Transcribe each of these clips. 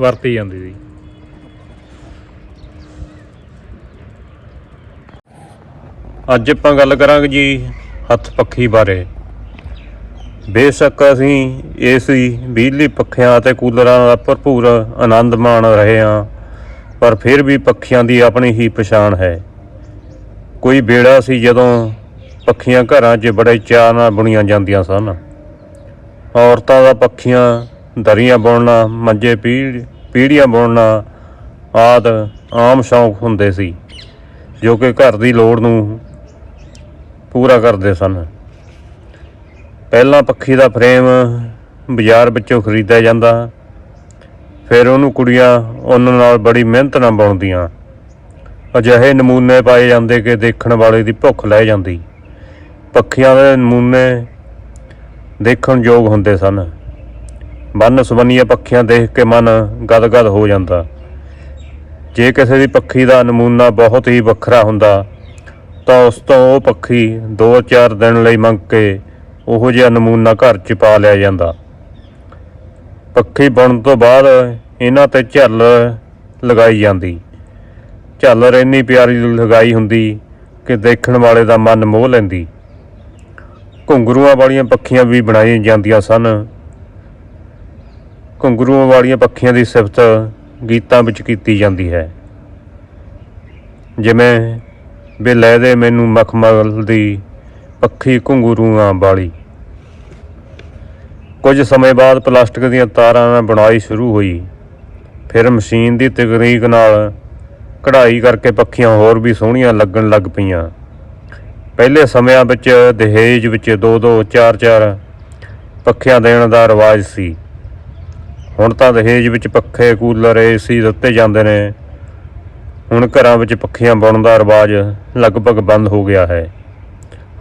ਵਰਤੀ ਜਾਂਦੀ ਸੀ। ਅੱਜ ਆਪਾਂ ਗੱਲ ਕਰਾਂਗੇ ਜੀ ਹੱਥ ਪੱਖੀ ਬਾਰੇ। ਬੇਸ਼ੱਕ ਅਸੀਂ ਏਸੀ ਬਿਜਲੀ ਪੱਖਿਆਂ ਅਤੇ ਕੂਲਰਾਂ ਦਾ ਭਰਪੂਰ ਆਨੰਦ ਮਾਣ ਰਹੇ ਹਾਂ, ਪਰ ਫਿਰ ਵੀ ਪੱਖੀਆਂ ਦੀ ਆਪਣੀ ਹੀ ਪਛਾਣ ਹੈ। ਕੋਈ ਬੇੜਾ ਸੀ ਜਦੋਂ ਪੱਖੀਆਂ ਘਰਾਂ 'ਚ ਬੜੇ ਚਾਅ ਨਾਲ ਬੁਣੀਆਂ ਜਾਂਦੀਆਂ ਸਨ। ਔਰਤਾਂ ਦਾ ਪੱਖੀਆਂ ਦਰੀਆਂ ਬੁਣਨਾ, ਮੰਜੇ ਪੀੜ, ਪੀੜੀਆਂ ਬੁਣਨਾ ਆਦ ਆਮ ਸ਼ੌਂਕ ਹੁੰਦੇ ਸੀ, ਜੋ ਕਿ ਘਰ ਦੀ ਲੋੜ ਨੂੰ ਪੂਰਾ ਕਰਦੇ ਸਨ। ਪਹਿਲਾਂ ਪੱਖੀ ਦਾ ਫਰੇਮ ਬਾਜ਼ਾਰ ਵਿੱਚੋਂ ਖਰੀਦਿਆ ਜਾਂਦਾ, ਫਿਰ ਉਹਨੂੰ ਕੁੜੀਆਂ ਉਹਨਾਂ ਨਾਲ ਬੜੀ ਮਿਹਨਤ ਨਾਲ ਬਣਦੀਆਂ। ਅਜਿਹੇ ਨਮੂਨੇ ਪਾਏ ਜਾਂਦੇ ਕਿ ਦੇਖਣ ਵਾਲੇ ਦੀ ਭੁੱਖ ਲੈ ਜਾਂਦੀ। ਪੱਖੀਆਂ ਦੇ ਨਮੂਨੇ ਦੇਖਣ ਯੋਗ ਹੁੰਦੇ ਸਨ। ਬੰਨ ਸੁਬੰਨੀਆਂ ਪੱਖੀਆਂ ਦੇਖ ਕੇ ਮਨ ਗਦਗਦ ਹੋ ਜਾਂਦਾ। ਜੇ ਕਿਸੇ ਦੀ ਪੱਖੀ ਦਾ ਨਮੂਨਾ ਬਹੁਤ ਹੀ ਵੱਖਰਾ ਹੁੰਦਾ, ਤਾਂ ਉਸ ਤੋਂ ਉਹ ਪੱਖੀ 2-4 ਦਿਨ ਲਈ ਮੰਗ ਕੇ ਉਹੋ ਜਿਹਾ ਨਮੂਨਾ ਘਰ 'ਚ ਪਾ ਲਿਆ ਜਾਂਦਾ। ਪੱਖੀ ਬਣਨ ਤੋਂ ਬਾਅਦ ਇਹਨਾਂ ਤੇ ਝੱਲ ਲਗਾਈ ਜਾਂਦੀ। ਝੱਲਰ ਇੰਨੀ ਪਿਆਰੀ ਲਗਾਈ ਹੁੰਦੀ ਕਿ ਦੇਖਣ ਵਾਲੇ ਦਾ ਮਨ ਮੋਹ ਲੈਂਦੀ। ਘੁੰਗਰੂਆਂ ਵਾਲੀਆਂ ਪੱਖੀਆਂ ਵੀ ਬਣਾਈਆਂ ਜਾਂਦੀਆਂ ਸਨ। ਘੁੰਗਰੂਆਂ ਵਾਲੀਆਂ ਪੱਖੀਆਂ ਦੀ ਸਿਫਤ ਗੀਤਾਂ ਵਿੱਚ ਕੀਤੀ ਜਾਂਦੀ ਹੈ। ਜਿਵੇਂ ਵੇ ਲੈ ਦੇ ਮੈਨੂੰ ਮਖਮਲ ਦੀ ਪੱਖੀ ਘੁੰਗਰੂਆਂ ਵਾਲੀ। ਕੁਝ ਸਮੇਂ ਬਾਅਦ ਪਲਾਸਟਿਕ ਦੀਆਂ ਤਾਰਾਂ ਨਾਲ ਬਣਾਈ ਸ਼ੁਰੂ ਹੋਈ। ਫਿਰ ਮਸ਼ੀਨ ਦੀ ਤਕਨੀਕ ਨਾਲ ਕਢਾਈ ਕਰਕੇ ਪੱਖੀਆਂ ਹੋਰ ਵੀ ਸੋਹਣੀਆਂ ਲੱਗਣ ਲੱਗ ਪਈਆਂ। ਪਹਿਲੇ ਸਮਿਆਂ ਵਿੱਚ ਦਹੇਜ ਵਿੱਚ ਦੋ ਦੋ ਚਾਰ ਚਾਰ ਪੱਖੀਆਂ ਦੇਣ ਦਾ ਰਿਵਾਜ ਸੀ। ਹੁਣ ਤਾਂ ਦਹੇਜ ਵਿੱਚ ਪੱਖੇ ਕੂਲਰ ਏਸੀ ਦਿੱਤੇ ਜਾਂਦੇ ਨੇ। ਹੁਣ ਘਰਾਂ ਵਿੱਚ ਪੱਖੀਆਂ ਬਣਨ ਦਾ ਰਿਵਾਜ ਲਗਭਗ ਬੰਦ ਹੋ ਗਿਆ ਹੈ।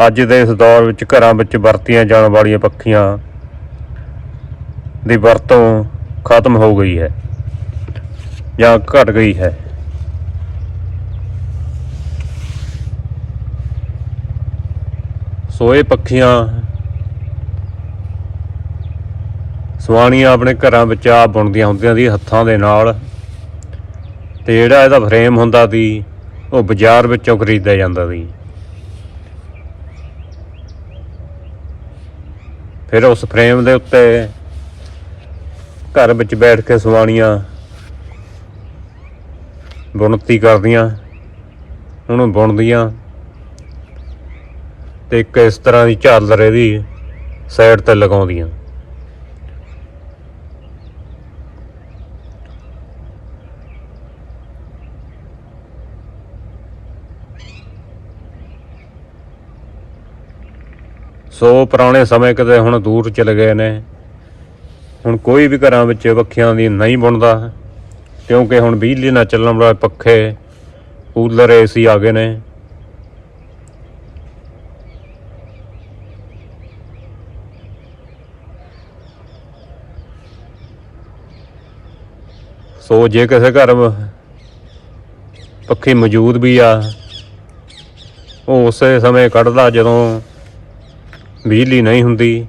ਅੱਜ ਦੇ ਇਸ ਦੌਰ ਵਿੱਚ ਘਰਾਂ ਵਿੱਚ ਵਰਤੀਆਂ ਜਾਣ ਵਾਲੀਆਂ ਪੱਖੀਆਂ ਦੀ ਵਰਤੋਂ ਖਤਮ ਹੋ ਗਈ ਹੈ ਜਾਂ ਘਟ ਗਈ ਹੈ। ਸੋ ਇਹ ਪੱਖੀਆਂ ਸਵਾਣੀਆਂ ਆਪਣੇ ਘਰਾਂ ਵਿੱਚ ਆਪ ਬੁਣਦੀਆਂ ਹੁੰਦੀਆਂ ਸੀ ਹੱਥਾਂ ਦੇ ਨਾਲ। ਤੇ ਜਿਹੜਾ ਇਹਦਾ ਫਰੇਮ ਹੁੰਦਾ ਸੀ, ਉਹ ਬਾਜ਼ਾਰ ਵਿੱਚੋਂ ਖਰੀਦਿਆ ਜਾਂਦਾ ਸੀ। ਫਿਰ ਉਸ ਫਰੇਮ ਦੇ ਉੱਤੇ ਘਰ ਵਿੱਚ ਬੈਠ ਕੇ ਸਵਾਣੀਆਂ ਬੁਣਤੀ ਕਰਦੀਆਂ, ਉਹਨੂੰ ਬੁਣਦੀਆਂ। ਤੇ ਇੱਕ ਇਸ ਤਰ੍ਹਾਂ ਦੀ ਝਾਲਰ ਇਹਦੀ ਸਾਈਡ ਤੇ ਲਗਾਉਂਦੀਆਂ। ਸੋ ਪੁਰਾਣੇ ਸਮੇਂ ਕਿਤੇ ਹੁਣ ਦੂਰ ਚਲੇ ਗਏ ਨੇ। ਹੁਣ ਕੋਈ ਵੀ ਘਰਾਂ ਵਿੱਚ ਪੱਖਿਆਂ ਦੀ ਨਹੀਂ ਬੁਣਦਾ। ਕਿਉਂਕਿ ਹੁਣ ਬਿਜਲੀ ਨਾਲ ਚੱਲਣ ਵਾਲੇ ਪੱਖੇ, ਕੂਲਰ, ਏਸੀ ਆ ਗਏ ਨੇ। ਸੋ ਜੇ ਕਿਸੇ ਘਰ ਪੱਖੀ ਮੌਜੂਦ ਵੀ ਆ, ਉਹ ਉਸੇ ਸਮੇਂ ਕੱਢਦਾ ਜਦੋਂ ਬਿਜਲੀ ਨਹੀਂ ਹੁੰਦੀ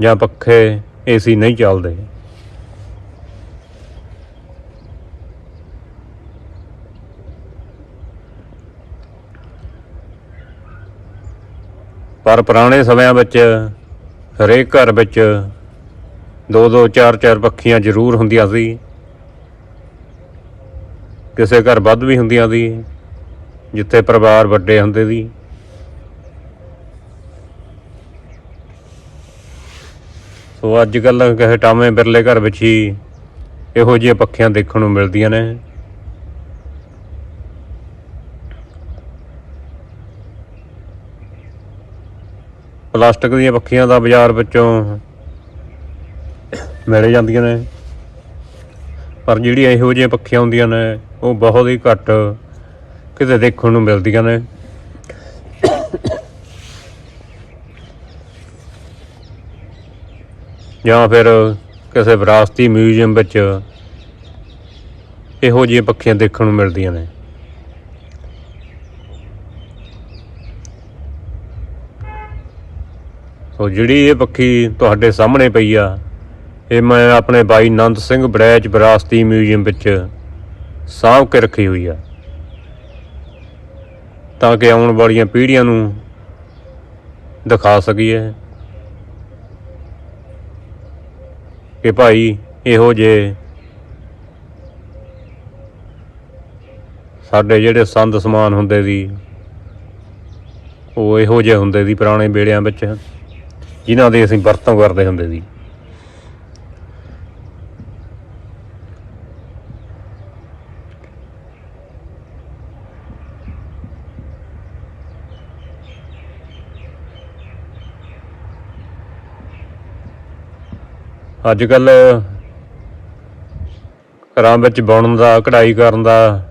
ਜਾਂ ਪੱਖੇ ਏਸੀ ਨਹੀਂ ਚੱਲਦੇ। ਪਰ ਪੁਰਾਣੇ ਸਮਿਆਂ ਵਿੱਚ ਹਰੇਕ ਘਰ ਵਿੱਚ ਦੋ ਦੋ ਚਾਰ ਚਾਰ ਪੱਖੀਆਂ ਜ਼ਰੂਰ ਹੁੰਦੀਆਂ ਸੀ। ਕਿਸੇ ਘਰ ਵੱਧ ਵੀ ਹੁੰਦੀਆਂ ਸੀ, ਜਿੱਥੇ ਪਰਿਵਾਰ ਵੱਡੇ ਹੁੰਦੇ ਸੀ। ਸੋ ਅੱਜ ਕੱਲ੍ਹ ਕਿਸੇ ਟਾਵੇਂ ਬਿਰਲੇ ਘਰ ਵਿੱਚ ਹੀ ਇਹੋ ਜਿਹੀਆਂ ਪੱਖੀਆਂ ਦੇਖਣ ਨੂੰ ਮਿਲਦੀਆਂ ਨੇ। ਪਲਾਸਟਿਕ ਦੀਆਂ ਪੱਖੀਆਂ ਦਾ ਬਾਜ਼ਾਰ ਵਿੱਚੋਂ ਮਿਲ ਜਾਂਦੀਆਂ ਨੇ। ਪਰ ਜਿਹੜੀਆਂ ਇਹੋ ਜਿਹੀਆਂ ਪੱਖੀਆਂ ਹੁੰਦੀਆਂ ਨੇ, ਉਹ ਬਹੁਤ ਹੀ ਘੱਟ ਕਿਤੇ ਦੇਖਣ ਨੂੰ ਮਿਲਦੀਆਂ ਨੇ। ਜਾਂ ਫਿਰ ਕਿਸੇ ਵਿਰਾਸਤੀ ਮਿਊਜ਼ੀਅਮ ਵਿੱਚ ਇਹੋ ਜਿਹੀਆਂ ਪੱਖੀਆਂ ਦੇਖਣ ਨੂੰ ਮਿਲਦੀਆਂ ਨੇ। ਸੋ ਜਿਹੜੀ ਇਹ ਪੱਖੀ ਤੁਹਾਡੇ ਸਾਹਮਣੇ ਪਈ ਆ, ਇਹ ਮੈਂ ਆਪਣੇ ਬਾਈ ਨੰਦ ਸਿੰਘ ਬੜੈਚ ਵਿਰਾਸਤੀ ਮਿਊਜ਼ੀਅਮ ਵਿੱਚ ਸਾਂਭ ਕੇ ਰੱਖੀ ਹੋਈ ਆ। ਤਾਂ ਕਿ ਆਉਣ ਵਾਲੀਆਂ ਪੀੜ੍ਹੀਆਂ ਨੂੰ ਦਿਖਾ ਸਕੀਏ। ਕਿ ਭਾਈ ਇਹੋ ਜਿਹੇ ਸਾਡੇ ਜਿਹੜੇ ਸੰਦ ਸਮਾਨ ਹੁੰਦੇ ਸੀ, ਉਹ ਇਹੋ ਜਿਹੇ ਹੁੰਦੇ ਸੀ ਪੁਰਾਣੇ ਵੇੜਿਆਂ ਵਿੱਚ, ਜਿਨ੍ਹਾਂ ਦੇ ਅਸੀਂ ਵਰਤੋਂ ਕਰਦੇ ਹੁੰਦੇ ਸੀ। ਅੱਜ ਕੱਲ ਘਰਾਂ ਵਿੱਚ ਬੁਣਨ ਦਾ, ਕਢਾਈ ਕਰਨ ਦਾ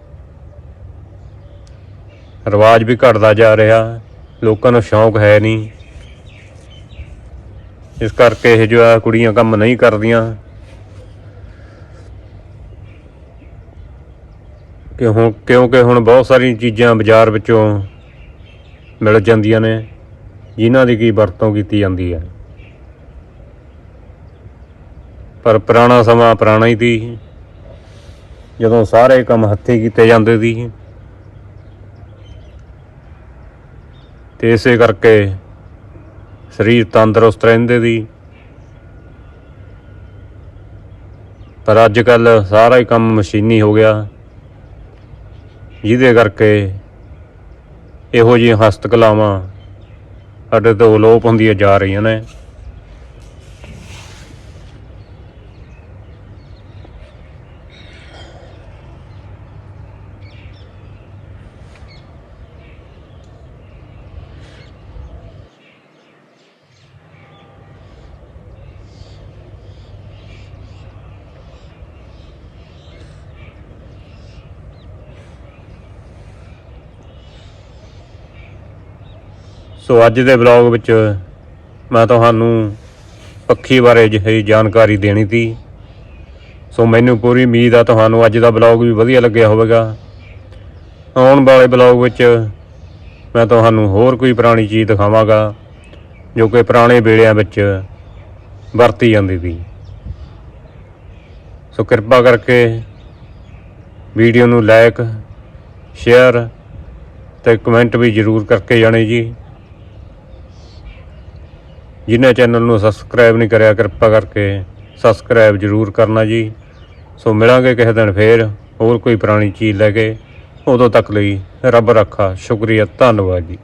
ਰਿਵਾਜ ਵੀ ਘਟਦਾ ਜਾ ਰਿਹਾ। ਲੋਕਾਂ ਨੂੰ ਸ਼ੌਂਕ ਹੈ ਨਹੀਂ। ਇਸ ਕਰਕੇ ਇਹ ਜੋ ਆ ਕੁੜੀਆਂ ਕੰਮ ਨਹੀਂ ਕਰਦੀਆਂ। ਕਿ ਹੁਣ, ਕਿਉਂਕਿ ਹੁਣ ਬਹੁਤ ਸਾਰੀਆਂ ਚੀਜ਼ਾਂ ਬਾਜ਼ਾਰ ਵਿੱਚੋਂ ਮਿਲ ਜਾਂਦੀਆਂ ਨੇ, ਜਿਨ੍ਹਾਂ ਦੀ ਕੀ ਵਰਤੋਂ ਕੀਤੀ ਜਾਂਦੀ ਹੈ। ਪਰ ਪੁਰਾਣਾ ਸਮਾਂ ਪੁਰਾਣਾ ਹੀ ਸੀ। ਜਦੋਂ ਸਾਰੇ ਕੰਮ ਹੱਥੀਂ ਕੀਤੇ ਜਾਂਦੇ ਸੀ। ਤੇ ਇਸੇ ਕਰਕੇ ਸਰੀਰ ਤੰਦਰੁਸਤ ਰਹਿੰਦੇ ਸੀ ਪਰ ਅੱਜ ਕੱਲ ਸਾਰਾ ਹੀ ਕੰਮ ਮਸ਼ੀਨੀ ਹੋ ਗਿਆ। ਜਿਹਦੇ ਕਰਕੇ ਇਹੋ ਜਿਹੀਆਂ ਹਸਤ ਕਲਾਵਾਂ ਸਾਡੇ ਤੋਂ ਅਲੋਪ ਹੁੰਦੀਆਂ ਜਾ ਰਹੀਆਂ ਨੇ। ਸੋ ਅੱਜ ਦੇ ਵਲੌਗ ਵਿੱਚ ਮੈਂ ਤੁਹਾਨੂੰ ਪੱਖੀ ਬਾਰੇ ਜਿਹੀ ਜਾਣਕਾਰੀ ਦੇਣੀ ਸੀ। ਸੋ ਮੈਨੂੰ ਪੂਰੀ ਉਮੀਦ ਆ ਤੁਹਾਨੂੰ ਅੱਜ ਦਾ ਵਲੌਗ ਵੀ ਵਧੀਆ ਲੱਗਿਆ ਹੋਵੇਗਾ। ਆਉਣ ਵਾਲੇ ਵਲੌਗ ਵਿੱਚ ਮੈਂ ਤੁਹਾਨੂੰ ਹੋਰ ਕੋਈ ਪੁਰਾਣੀ ਚੀਜ਼ ਦਿਖਾਵਾਂਗਾ, ਜੋ ਕਿ ਪੁਰਾਣੇ ਵੇਲਿਆਂ ਵਿੱਚ ਵਰਤੀ ਜਾਂਦੀ ਸੀ। ਸੋ ਕਿਰਪਾ ਕਰਕੇ ਵੀਡੀਓ ਨੂੰ ਲਾਈਕ ਸ਼ੇਅਰ ਤੇ ਕਮੈਂਟ ਵੀ ਜ਼ਰੂਰ ਕਰਕੇ ਜਾਣੇ ਜੀ। ਜਿਨ੍ਹਾਂ ਚੈਨਲ ਨੂੰ ਸਬਸਕ੍ਰਾਈਬ ਨਹੀਂ ਕਰਿਆ, ਕਿਰਪਾ ਕਰਕੇ ਸਬਸਕ੍ਰਾਈਬ ਜ਼ਰੂਰ ਕਰਨਾ ਜੀ। ਸੋ ਮਿਲਾਂਗੇ ਕਿਸੇ ਦਿਨ ਫੇਰ, ਹੋਰ ਕੋਈ ਪੁਰਾਣੀ ਚੀਜ਼ ਲੈ ਕੇ। ਉਦੋਂ ਤੱਕ ਲਈ ਰੱਬ ਰੱਖਾ, ਸ਼ੁਕਰੀਆ, ਧੰਨਵਾਦ ਜੀ।